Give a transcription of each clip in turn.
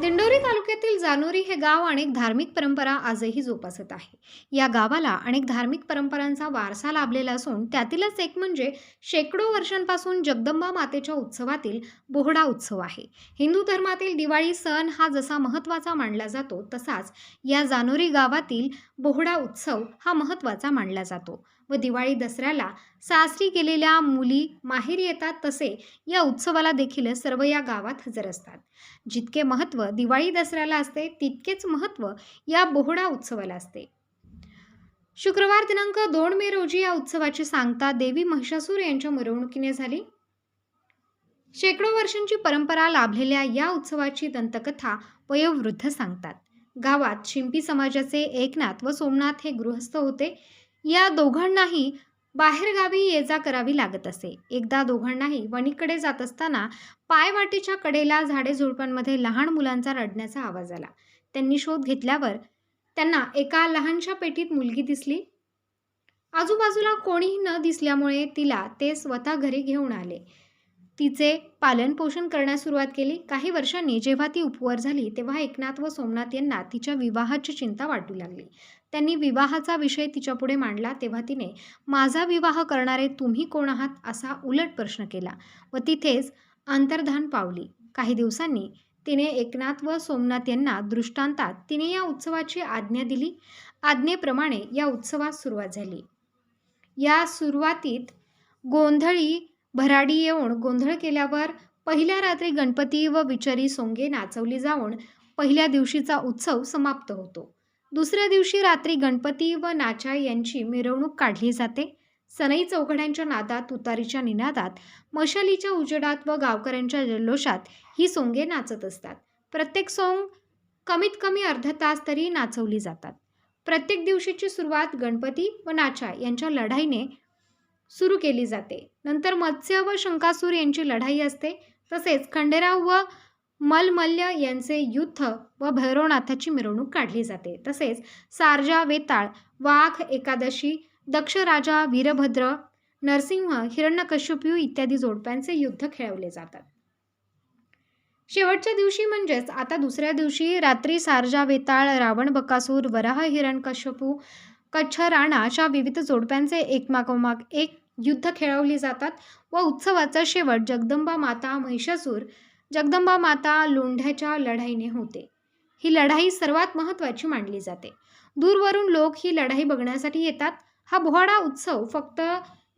दिंडोरी तालुक्यातील जानोरी हे गाव अनेक धार्मिक परंपरा आजही जोपासत आहे. या गावाला अनेक धार्मिक परंपरांचा वारसा लाभलेला असून त्यातीलच एक म्हणजे शेकडो वर्षांपासून जगदंबा मातेच्या उत्सवातील बोहडा उत्सव आहे. हिंदू धर्मातील दिवाळी सण हा जसा महत्त्वाचा मानला जातो तसाच या जानोरी गावातील बोहडा उत्सव हा महत्त्वाचा मानला जातो. व दिवाळी दसऱ्याला सासरी गेलेल्या मुली माहेर येतात तसे या उत्सवाला देखील सर्व या गावात हजर असतात. जितके महत्त्व दिवाळी दसऱ्याला असते तितकेच महत्त्व या बोहडा उत्सवाला असते. शुक्रवार दिनांक दोन मे रोजी या उत्सवाची सांगता देवी महिषासूर यांच्या मिरवणुकीने झाली. शेकडो वर्षांची परंपरा लाभलेल्या या उत्सवाची दंतकथा वयोवृद्ध सांगतात. गावात शिंपी समाजाचे एकनाथ व सोमनाथ हे गृहस्थ होते. या दोघांनाही बाहेरगावी ये जा करावी लागत असे. एकदा दोघांनाही वणीकडे जात असताना पायवाटेच्या कडेला झाडे झुडपांमध्ये लहान मुलांचा रडण्याचा आवाज आला. त्यांनी शोध घेतल्यावर त्यांना एका लहानशा पेटीत मुलगी दिसली. आजूबाजूला कोणीही न दिसल्यामुळे तिला ते स्वतः घरी घेऊन आले. तिचे पालनपोषण करण्यास सुरुवात केली. काही वर्षांनी जेव्हा ती उपवर झाली तेव्हा एकनाथ व सोमनाथ यांना तिच्या विवाहाची चिंता वाटू लागली. त्यांनी विवाहाचा विषय तिच्यापुढे मांडला तेव्हा तिने माझा विवाह करणारे तुम्ही कोण आहात? असा उलट प्रश्न केला व तिथेच अंतर्धान पावली. काही दिवसांनी तिने एकनाथ व सोमनाथ यांना दृष्टांतात तिने या उत्सवाची आज्ञा दिली. आज्ञेप्रमाणे या उत्सवास सुरुवात झाली. या सुरुवातीत गोंधळी भराडी येऊन गोंधळ केल्यावर पहिल्या रात्री गणपती व विचारी सोंगे नाचवली जाऊन पहिल्या दिवशीचा उत्सव समाप्त होतो. दुसऱ्या दिवशी रात्री गणपती व नाचा यांची मिरवणूक काढली जाते. सनई चौघड्यांच्या नादात तुतारीच्या निनादात मशालीच्या उजेडात व गावकऱ्यांच्या जल्लोषात ही सोंगे नाचत असतात. प्रत्येक सोंग कमीत कमी अर्धा तास तरी नाचवली जातात. प्रत्येक दिवशीची सुरुवात गणपती व नाचा यांच्या लढाईने सुरू केली जाते. नंतर मत्स्य व शंकासूर यांची लढाई असते. तसेच खंडेराव व मलमल्य यांचे युद्ध व भैरवनाथाची मिरवणूक काढली जाते. तसेच सारजा वेताळ वाघ एकादशी दक्ष राजा वीरभद्र नरसिंह हिरण्यकश्यपू इत्यादी जोडप्यांचे युद्ध खेळवले जातात. शेवटच्या दिवशी म्हणजेच आता दुसऱ्या दिवशी रात्री सारजा वेताळ रावण बकासूर वराह हिरण्यकश्यपू कच्छ राणा अशा विविध जोडप्यांचे एकमागोमाग एक युद्ध खेळवली जातात व उत्सवाचा शेवट जगदंबा माता महिषासूर जगदंबा माता लोंढ्याच्या लढाईने होते. ही लढाई सर्वात महत्त्वाची मानली जाते. दूरवरून लोक ही लढाई बघण्यासाठी येतात. हा बोहाडा उत्सव फक्त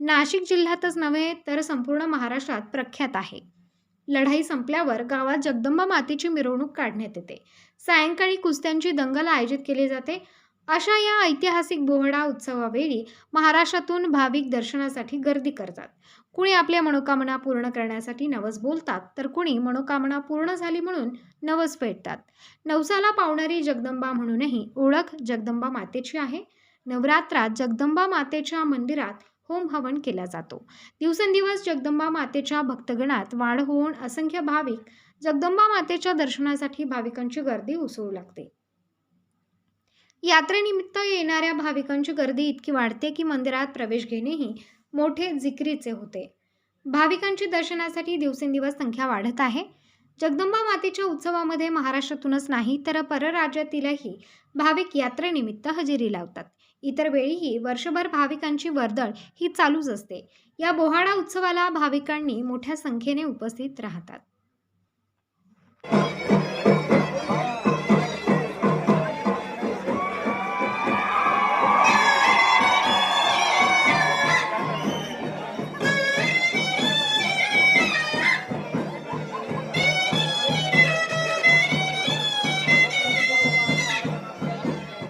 नाशिक जिल्ह्यातच नव्हे तर संपूर्ण महाराष्ट्रात प्रख्यात आहे. लढाई संपल्यावर गावात जगदंबा मातेची मिरवणूक काढण्यात येते. सायंकाळी कुस्त्यांची दंगल आयोजित केली जाते. अशा या ऐतिहासिक बोहडा उत्सवावेळी महाराष्ट्रातून भाविक दर्शनासाठी गर्दी करतात. कुणी आपल्या मनोकामना पूर्ण करण्यासाठी नवस बोलतात तर कुणी मनोकामना पूर्ण झाली म्हणून नवस पेटतात. नवसाला पावणारी जगदंबा म्हणूनही ओळख जगदंबा मातेची आहे. नवरात्रात जगदंबा मातेच्या मंदिरात होम हवन केला जातो. दिवसेंदिवस जगदंबा मातेच्या भक्तगणात वाढ होऊन असंख्य भाविक जगदंबा मातेच्या दर्शनासाठी भाविकांची गर्दी उसळू लागते. यात्रेनिमित्त येणाऱ्या भाविकांची गर्दी इतकी वाढते की मंदिरात प्रवेश घेणेही मोठे जिकरीचे होते. भाविकांची दर्शनासाठी दिवसेंदिवस संख्या वाढत आहे. जगदंबा मातेच्या उत्सवामध्ये महाराष्ट्रातूनच नाही तर परराज्यातीलही भाविक यात्रेनिमित्त हजेरी लावतात. इतर वेळीही वर्षभर भाविकांची वर्दळ ही चालूच असते. या बोहाडा उत्सवाला भाविकांनी मोठ्या संख्येने उपस्थित राहतात.